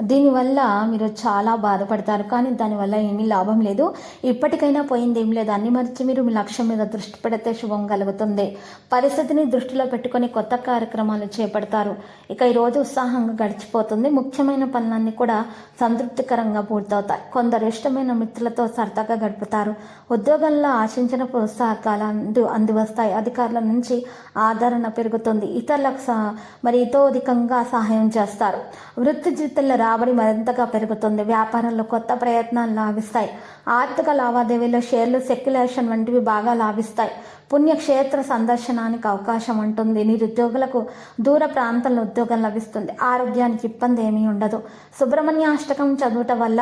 దీనివల్ల మీరు చాలా బాధపడతారు. కానీ దానివల్ల ఏమీ లాభం లేదు. ఇప్పటికైనా పోయింది ఏం లేదు. అన్ని మరిచి మీరు మీ లక్ష్యం మీద దృష్టి పెడితే శుభం కలుగుతుంది. పరిస్థితిని దృష్టిలో పెట్టుకొని కొత్త కార్యక్రమాలు చేపడతారు. ఇక ఈరోజు ఉత్సాహంగా గడిచిపోతుంది. ముఖ్యమైన పనులన్నీ కూడా సంతృప్తికరంగా పూర్తవుతాయి. కొందరు ఇష్టమైన మిత్రులతో సరదాగా గడుపుతారు. ఉద్యోగంలో ఆశించిన ప్రోత్సాహకాలు అందు అందివస్తాయి. అధికారుల నుంచి ఆదరణ పెరుగుతుంది. ఇతరులకు స- మరి ఇతోధికంగా సహాయం చేస్తారు. వృత్తి జీవితంలో రాబడి మరింతగా పెరుగుతుంది. వ్యాపారంలో కొత్త ప్రయత్నాలు లాభిస్తాయి. ఆర్థిక లావాదేవీలో షేర్లు సెక్యులేషన్ వంటివి బాగా లాభిస్తాయి. పుణ్యక్షేత్ర సందర్శనానికి అవకాశం ఉంటుంది. నిరుద్యోగులకు దూర ప్రాంతంలో ఉద్యోగం లభిస్తుంది. ఆరోగ్యానికి ఇబ్బంది ఏమీ ఉండదు. సుబ్రహ్మణ్య అష్టకం చదువుట వల్ల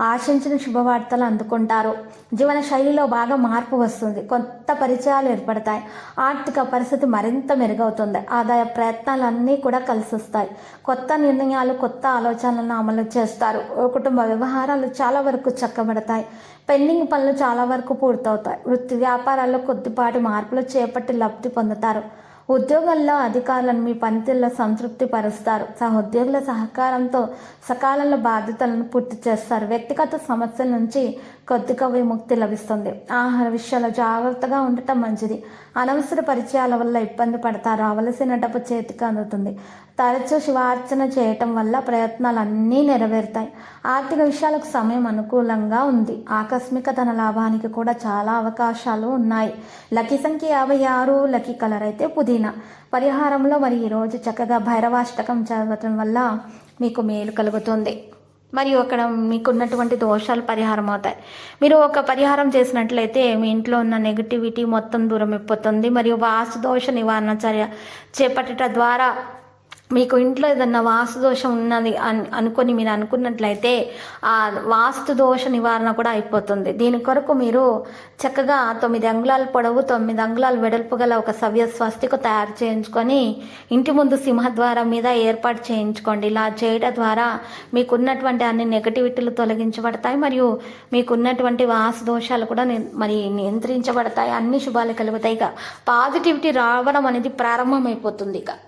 ఆశించిన శుభవార్తలు అందుకుంటారు. జీవన శైలిలో బాగా మార్పు వస్తుంది. కొత్త పరిచయాలు ఏర్పడతాయి. ఆర్థిక పరిస్థితి మరింత మెరుగవుతుంది. ఆదాయ ప్రయత్నాలన్నీ కూడా కలిసి వస్తాయి కొత్త నిర్ణయాలు కొత్త ఆలోచనలను అమలు చేస్తారు. కుటుంబ వ్యవహారాలు చాలా వరకు చక్కబడతాయి. పెండింగ్ పనులు చాలా వరకు పూర్తవుతాయి. వృత్తి వ్యాపారాల్లో కొద్దిపాటి మార్పులు చేపట్టి లబ్ధి పొందుతారు. ఉద్యోగాల్లో అధికారులను మీ పనితీరులో సంతృప్తి పరుస్తారు సహోద్యోగుల సహకారంతో సకాలంలో బాధ్యతలను పూర్తి చేస్తారు. వ్యక్తిగత సమస్యల నుంచి కొద్దిగా విముక్తి లభిస్తుంది. ఆహార విషయాల్లో జాగ్రత్తగా ఉండటం మంచిది. అనవసర పరిచయాల వల్ల ఇబ్బంది పడతారు. అవలసిన డబ్బు చేతికి అందుతుంది. తరచూ శివార్చన చేయటం వల్ల ప్రయత్నాలు అన్నీ నెరవేరుతాయి. ఆర్థిక విషయాలకు సమయం అనుకూలంగా ఉంది. ఆకస్మిక ధన లాభానికి కూడా చాలా అవకాశాలు ఉన్నాయి. లక్కీ సంఖ్య యాభై ఆరు లక్కీ కలర్ అయితే పుదీనా. పరిహారంలో మరి ఈరోజు చక్కగా భైరవాష్టకం చదవటం వల్ల మీకు మేలు కలుగుతుంది. మరియు అక్కడ మీకున్నటువంటి దోషాలు పరిహారం అవుతాయి. మీరు ఒక పరిహారం చేసినట్లయితే మీ ఇంట్లో ఉన్న నెగిటివిటీ మొత్తం దూరం అయిపోతుంది మరియు వాస్తు దోష నివారణ చర్య చేపట్టడం ద్వారా మీకు ఇంట్లో ఏదన్నా వాస్తు దోషం ఉన్నది అని అనుకొని మీరు అనుకున్నట్లయితే ఆ వాస్తు దోష నివారణ కూడా అయిపోతుంది. దీని కొరకు మీరు చక్కగా తొమ్మిది అంగుళాల పొడవు తొమ్మిది అంగుళాల వెడల్పు గల ఒక సవ్య స్వస్తిక తయారు చేయించుకొని ఇంటి ముందు సింహద్వారం మీద ఏర్పాటు చేయించుకోండి. ఇలా చేయడం ద్వారా మీకున్నటువంటి అన్ని నెగటివిటీలు తొలగించబడతాయి మరియు మీకున్నటువంటి వాస్తు దోషాలు కూడా ని- మరి నియంత్రించబడతాయి. అన్ని శుభాలు కలుగుతాయి. ఇక పాజిటివిటీ రావడం అనేది ప్రారంభమైపోతుంది. ఇక